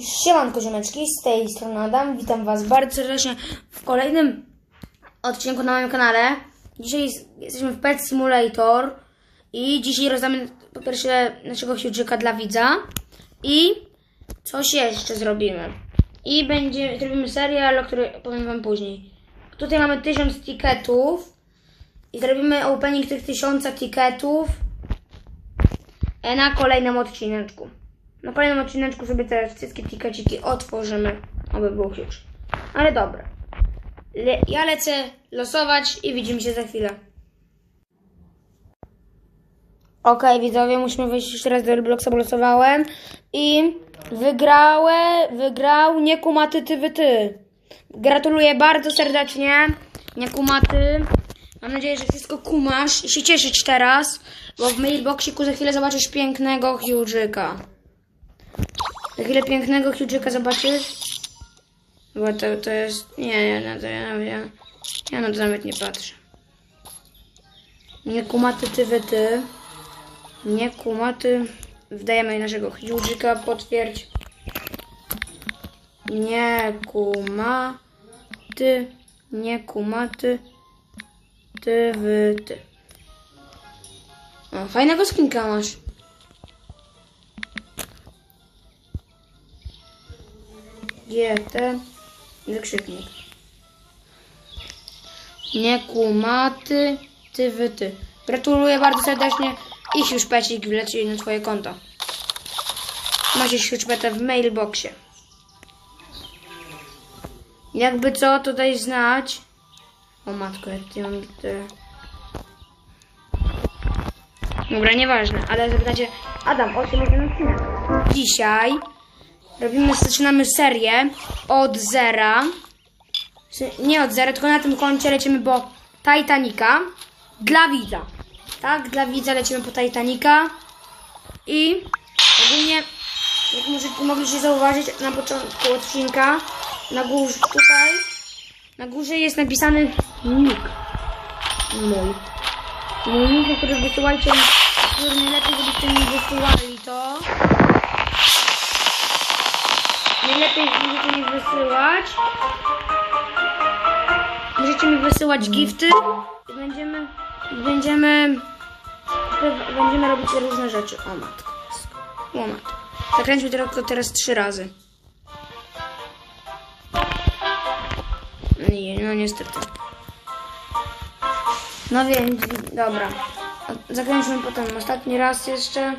Siemanko ziomeczki, z tej strony Adam, witam was bardzo serdecznie w kolejnym odcinku na moim kanale. Dzisiaj jest- jesteśmy w Pet Simulator i dzisiaj rozdamy po pierwsze naszego Hugh'ika dla widza i coś jeszcze zrobimy. I będzie, zrobimy serial, o której powiem wam później. Tutaj mamy tysiąc ticketów i zrobimy opening tych tysiąca ticketów e, na kolejnym odcineczku. Na kolejnym odcineczku sobie teraz wszystkie tikeciki otworzymy, aby był huge. Ale dobra. Le ja lecę losować i widzimy się za chwilę. Okej, widzowie, musimy wejść jeszcze raz do Robloxa, bo losowałem. I wygrałe, wygrał Niekumaty Ty Wy Ty. Gratuluję bardzo serdecznie, Niekumaty. Mam nadzieję, że wszystko kumasz i się cieszysz teraz, bo w mailboxiku za chwilę zobaczysz pięknego Hugh'ika. Za chwilę pięknego Hugh'ika zobaczysz. Bo to, to jest... Nie, nie, no to ja, ja, ja na to nawet nie patrzę. Nie kumaty ty wy ty. Nie kumaty. Wdajemy naszego Hugh'ika, potwierdź. Nie kumaty. Nie kumaty. Ty wy ty. O, fajnego skinka masz. GT wykrzyknik. Nie kumaty, ty wy ty. Gratuluję bardzo serdecznie i hiuszpecik wleci na twoje konto. Macie hiuszpetę w mailboxie. Jakby co, to daj znać. O matko, jak ty mam te... Dobra, nieważne, ale zapytacie, Adam, o czym ten odcinek? Dzisiaj Robimy, zaczynamy serię od zera. Nie od zera, tylko na tym koncie lecimy po Titanica. Dla widza. Tak, dla widza lecimy po Titanica. I ogólnie, jak może, mogliście zauważyć na początku odcinka, na górze, tutaj, na górze jest napisany nick. Mój. Mój nick, który wysyłajcie, który najlepiej, żebyście mi wysyłali to. Najlepiej możecie mi wysyłać. Możecie mi wysyłać gifty i będziemy. Będziemy. Będziemy robić różne rzeczy. O matko. O matko. Zakręćmy tylko teraz trzy razy. Nie, no niestety. No więc, dobra. Zakręćmy potem ostatni raz jeszcze.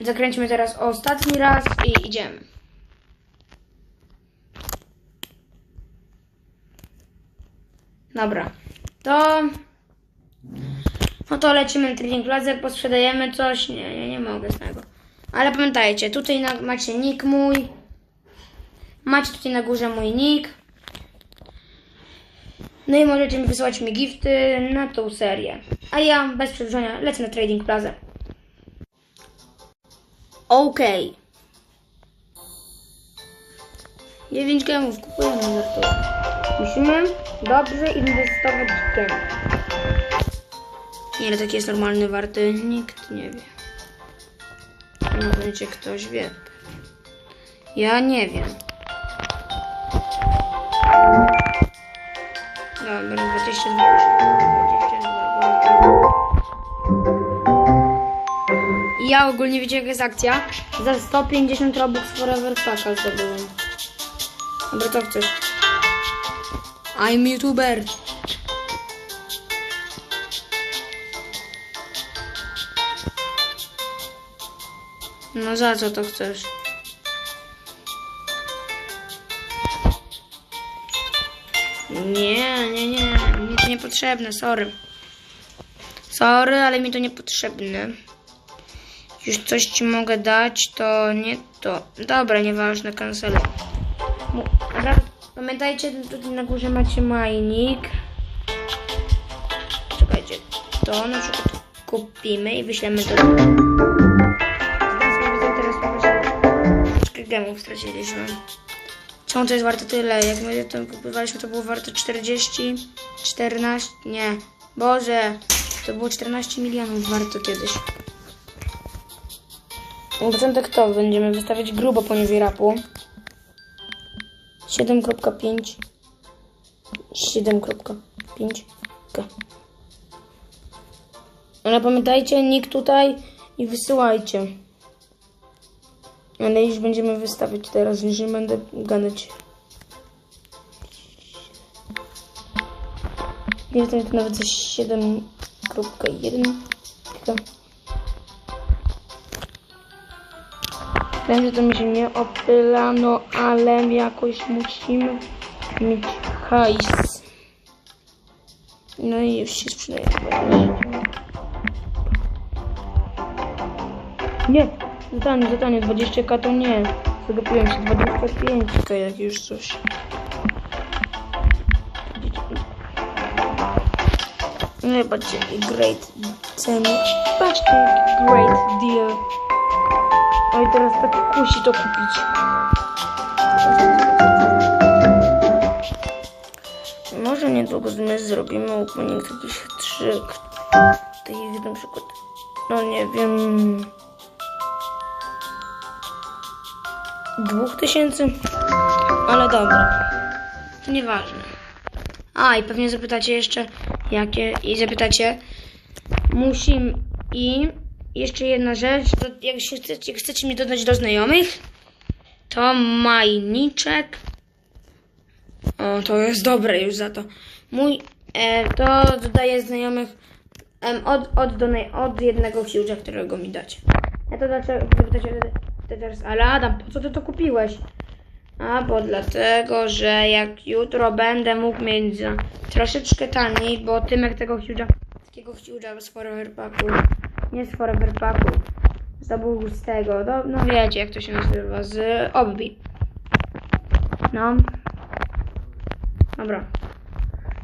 Zakręćmy teraz ostatni raz i idziemy. Dobra, to... No to lecimy Trading Plaza, posprzedajemy coś. Nie, nie, nie mogę z tego. Ale pamiętajcie, tutaj na, macie nick mój. Macie tutaj na górze mój nick. No i możecie mi mi gifty na tą serię. A ja bez przedłużania lecę na Trading Plaza. Okej. 9 gemów kupujemy za to. Musimy dobrze inwestować w gemy. Nie, ile taki jest normalny warty? Nikt nie wie. No będzie ktoś wie. Ja nie wiem. Dobra, 22. Ja ogólnie wiecie jaka jest akcja? Za 150 robux Forever Packa zdobyłem. Dobra, to chcesz. I'm YouTuber. No za co to chcesz? Nie, nie, nie. Mi to niepotrzebne, sorry. Sorry, ale mi to niepotrzebne. Już coś ci mogę dać, to nie to. Dobra, nieważne, kanceluj. Pamiętajcie, tutaj na górze macie majnik. Czekajcie, to na przykład kupimy i wyślemy to. Troszkę gemów straciliśmy. Czemu to jest warte tyle? Jak my to kupowaliśmy, to było warte 40, 14, nie. Boże, to było 14 milionów warte kiedyś. Na początek to będziemy wystawiać grubo poniżej rapu. 7.5 7.5 K. Ale pamiętajcie, nick tutaj i wysyłajcie. Ale już będziemy wystawiać teraz, już nie będę gadać. Nie wiem, to nawet ze 7.1 K. Wiem, że to mi się nie opyla, no ale jakoś musimy mieć hajs. No i już się sprzedaje. Nie, zadanie, zadanie, 20k to nie. Zagapiłem się, 25 to jak już coś. No patrzcie, jaki great ceny. Patrzcie, great deal. Oj, teraz tak kusi to kupić. Może niedługo my zrobimy opening takich trzy, takich na przykład, no nie wiem, dwóch tysięcy, ale dobra, to nieważne. A i pewnie zapytacie jeszcze, jakie, i zapytacie, musimy, i jeszcze jedna rzecz, to jak, się chcecie, chcecie mnie dodać do znajomych, to majniczek, o, to jest dobre już za to. Mój, e, to dodaję znajomych em, od, od, do, od jednego huge'a, którego mi dacie. Ja to dlaczego, ty teraz, ale Adam, po co ty to kupiłeś? A, bo dlatego, że jak jutro będę mógł mieć troszeczkę taniej, bo Tymek tego huge'a, takiego z Forever Packu, nie z Forever Packu, z tego, do, no wiecie jak to się nazywa, z Obbi. No. Dobra.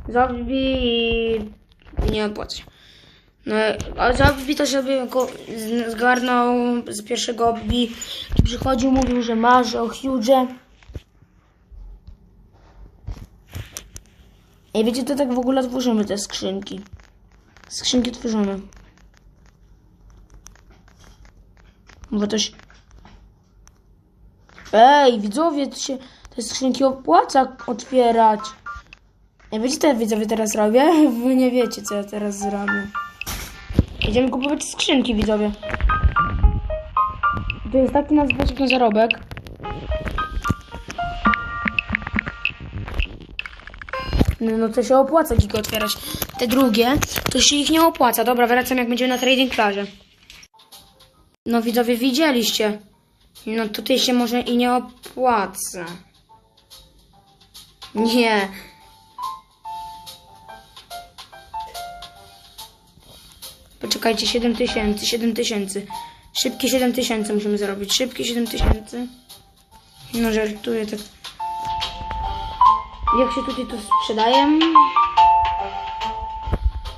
Zobbi i nie opłaca się. No, a Zobbi to sobie z- zgarnął z pierwszego Obbi. Przychodził, mówił, że marzy o Huge. I wiecie, to tak w ogóle tworzymy te skrzynki. Skrzynki tworzymy. Bo się... Ej, widzowie, to się te skrzynki opłaca otwierać. Ej, wiecie, ja widzowie teraz robię? Wy nie wiecie, co ja teraz zrobię. Idziemy kupować skrzynki, widzowie. To jest taki nasz na zarobek. No, no to się opłaca giga otwierać. Te drugie, to się ich nie opłaca. Dobra, wracam jak będziemy na trading plaży. No widzowie, widzieliście. No tutaj się może i nie opłaca. Nie. Poczekajcie, 7 tysięcy, 7 tysięcy. Szybkie 7 tysięcy musimy zarobić. Szybkie 7 tysięcy. No żartuję tak. Jak się tutaj to sprzedaje?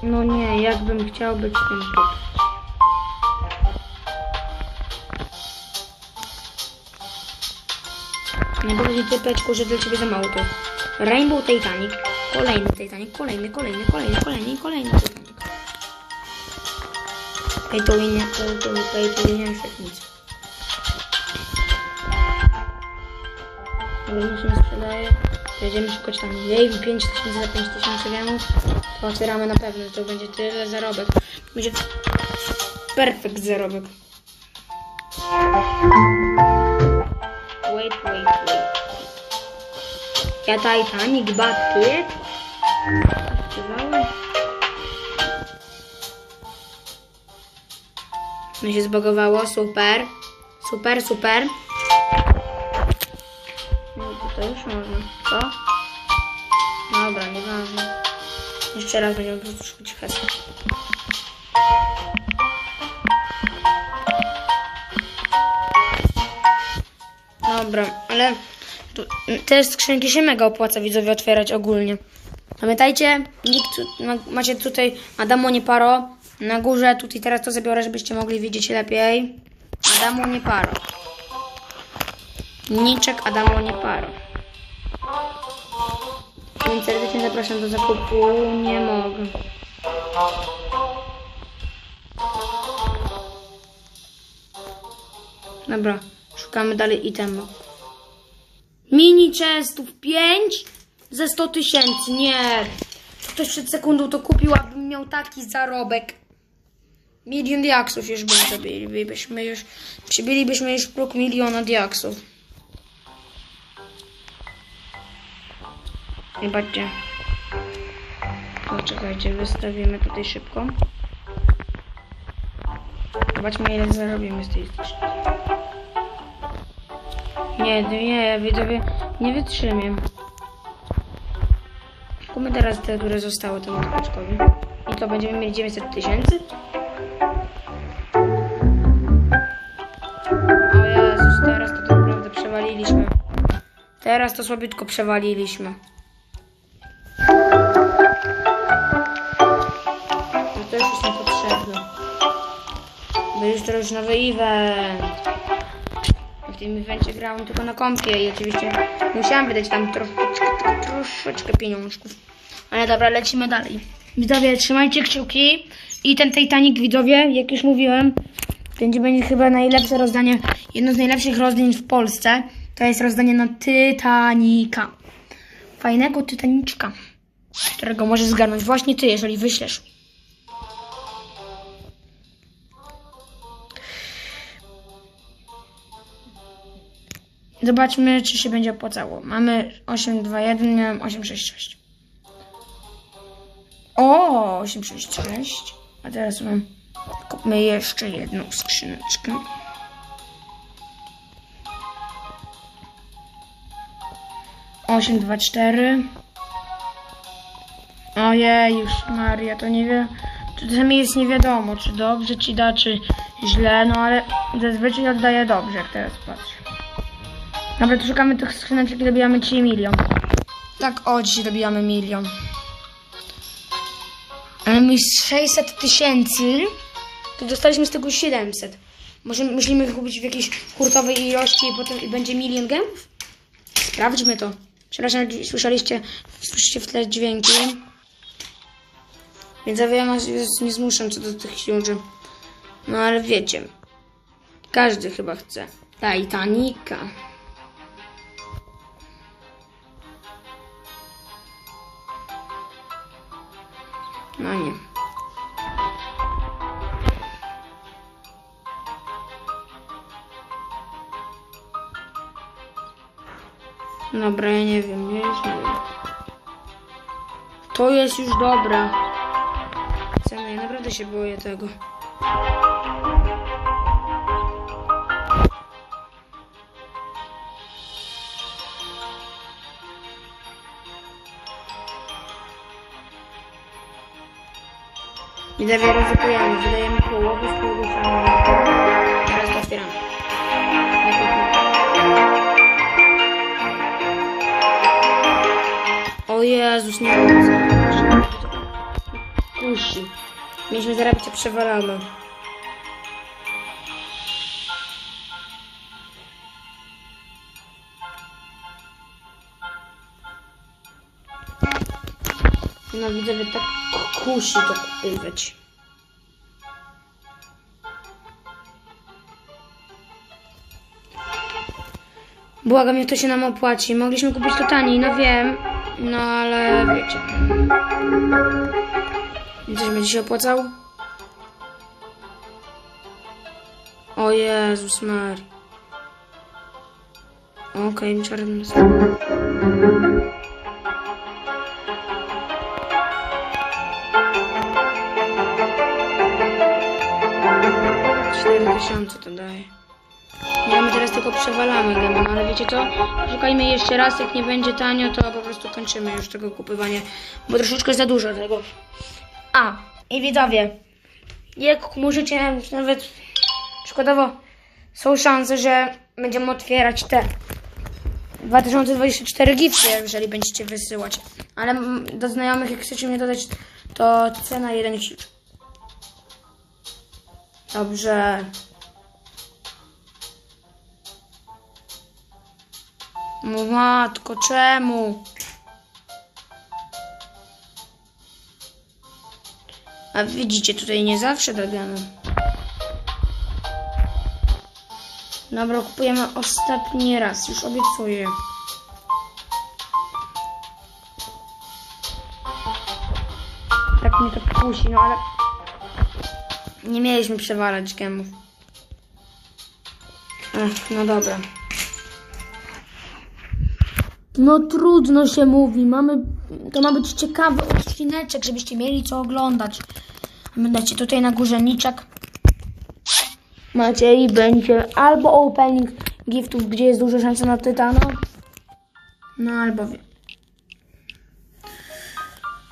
No nie, jakbym chciał być tym. Nie będzie typeczku, że dla ciebie za mało to. Rainbow Titanic. Kolejny Titanic, kolejny, kolejny, kolejny, kolejny, kolejny Titanic. Pay to win, pay to win, pay to win, nic. Ale nie się sprzedaje. To Będziemy szukać tam jej 5000 za 5000 gemów. To otwieramy na pewno, to będzie tyle zarobek. Będzie perfekt zarobek. Ja Titanic. Odkrywałem. No się zbagowało, super. Super, super. No to już można. Co? Dobra, nieważne. Jeszcze raz będziemy po prostu szukać hasła. Dobra, ale te skrzynki się mega opłaca widzowie otwierać ogólnie. Pamiętajcie, nikt, ma, macie tutaj Adamo nie paro. Na górze tutaj teraz to zabiorę, żebyście mogli widzieć lepiej. Adamo nie paro. Niczek Adamo nie paro. Więc serdecznie zapraszam do zakupu. Nie mogę. Dobra, szukamy dalej itemu. Mini chestów 5 ze 100 tysięcy. Nie. Ktoś przed sekundą to kupił, abym miał taki zarobek. Milion diaksów już bym zrobilibyśmy już. Przybylibyśmy już próg miliona diaksów. Nie patrzcie. O, czekajcie, wystawimy tutaj szybko. Zobaczmy ile zarobimy z tej skrzynki. Nie, nie, widzowie, nie wytrzymię. Kupmy teraz te, które zostały temu topaczkowi. I to będziemy mieli 900 tysięcy. O Jezus, teraz to naprawdę przewaliliśmy. Teraz to słabiutko przewaliliśmy. No to już jest niepotrzebne. Bo już teraz nowy event. Tym evencie grałem tylko na kompie i oczywiście musiałam wydać tam troszeczkę, troszeczkę pieniążków. Ale dobra, lecimy dalej. Widzowie, trzymajcie kciuki. I ten Titanic, widzowie, jak już mówiłem, będzie, będzie chyba najlepsze rozdanie, jedno z najlepszych rozdań w Polsce. To jest rozdanie na Titanica. Fajnego Titaniczka, którego możesz zgarnąć właśnie ty, jeżeli wyślesz. Zobaczmy, czy się będzie opłacało. Mamy 821, miałem 866. O, 866. A teraz mam. Kupmy jeszcze jedną skrzyneczkę. Osiem, dwa, cztery. Ojej, już Maria, to nie wiem. Czasami jest nie wiadomo, czy dobrze ci da, czy źle, no ale zazwyczaj oddaje dobrze, jak teraz patrzę. Dobra, to szukamy tych skrzyneczek i dobijamy dzisiaj milion. Tak, o, dzisiaj dobijamy milion. Ale my 600 tysięcy, to dostaliśmy z tego 700. Może ich kupić w jakiejś hurtowej ilości i potem będzie milion gemów? Sprawdźmy to. Przepraszam, słyszeliście, słyszycie w tle dźwięki. Więc ja wiem, nie zmuszam co do tych książek. No ale wiecie, każdy chyba chce. Titanica. No nie. Dobra, ja nie wiem, nie wiem. To jest już dobre. Cena, ja naprawdę się boję tego. Widzowie ryzykujemy, wydajemy z połowy Teraz to otwieramy. O Jezus, nie wiem Kusi. Mieliśmy zarabiać, a przewalamy. No widzowie, tak kusi to kupywać. Błagam, jak to się nam opłaci. Mogliśmy kupić to taniej, no wiem. No ale wiecie. Coś będzie się opłacał? O Jezus Mary. Okej, okay, czarny. 4000 to daje. Nie, my teraz tylko przewalamy gemy, no ale wiecie co? Szukajmy jeszcze raz, jak nie będzie tanio, to po prostu kończymy już tego kupywania, bo troszeczkę za dużo tego. A, i widzowie, jak możecie nawet, przykładowo, są szanse, że będziemy otwierać te 2024 gifty, jeżeli będziecie wysyłać. Ale do znajomych, jak chcecie mnie dodać, to cena 1 kg. Dobrze. No matko, czemu? A widzicie, tutaj nie zawsze dogamy. Dobra, kupujemy ostatni raz, już obiecuję. Tak mnie to kusi, no ale... Nie mieliśmy przewalać gemów. No dobra. No trudno się mówi, mamy... To ma być ciekawy odcineczek, żebyście mieli co oglądać. Będziecie tutaj na górze niczek. Macie i będzie albo opening giftów, gdzie jest duża szansa na tytana. No albo wie.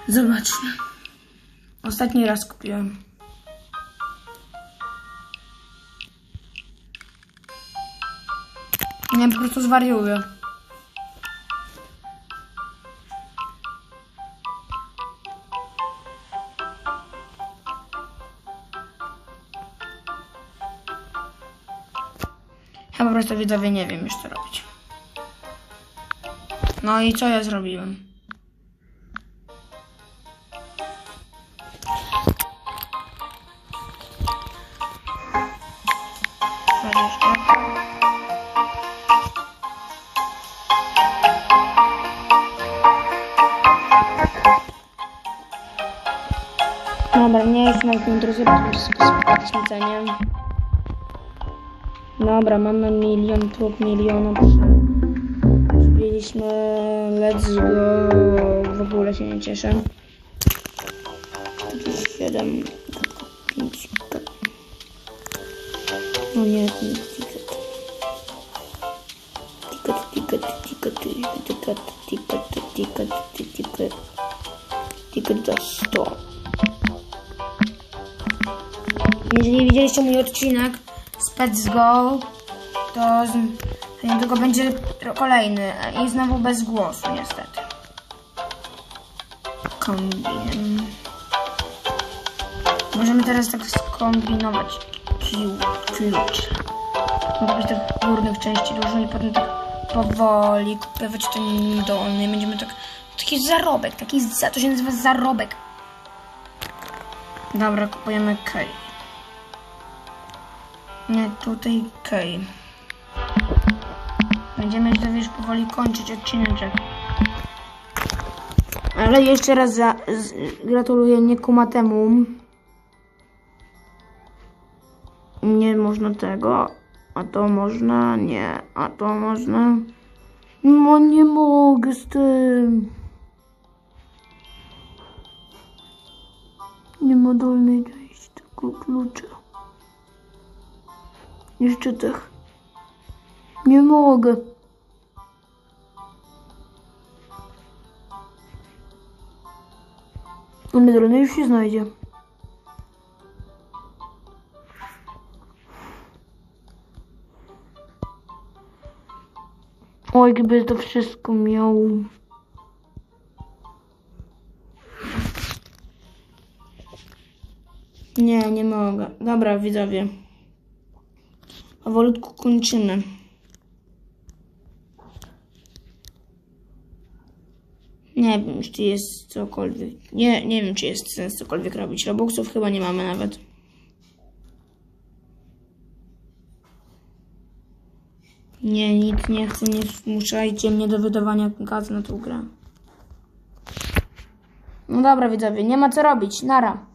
Zobaczmy. Ostatni raz kupiłem. Nie, po prostu zwariuję. Ja po prostu widzowie nie wiem już co robić. No i co ja zrobiłem? Dobra, nie jest nawet nie interesuje, bo to jest. Dobra, mamy milion prób miliona przy... Przybiliśmy let's go. W ogóle się nie cieszę. 7 5 No nie, ticket. Ticket, ticket, ticket, ticket, ticket, ticket, ticket, ticket. Ticket za 100. Jeżeli widzieliście mój odcinek z Pets Go, to niedługo będzie kolejny i znowu bez głosu niestety. Kombin. Możemy teraz tak skombinować klucz. Mogę być tak górnych części dużo i potem tak powoli kupować ten dolny. Będziemy tak... Taki zarobek, taki za, to się nazywa zarobek. Dobra, kupujemy kej. Nie, tutaj kej. Będziemy już powoli kończyć odcineczek. Ale jeszcze raz za, z, gratuluję Niekumatemu. Nie można tego. A to można? Nie. A to można? No nie mogę z tym. Nie ma dolnej części tego klucza. Jeszcze tych. Nie mogę. Ale dolny już się znajdzie. Oj, gdyby to wszystko miał. Nie, nie mogę. Dobra, widzowie. Powolutku kończymy. Nie wiem, czy jest cokolwiek. Nie, nie wiem, czy jest sens cokolwiek robić. Robuxów chyba nie mamy nawet. Nie, nic nie chcę, nie zmuszajcie mnie do wydawania gazy na tą grę. No dobra, widzowie, nie ma co robić. Nara.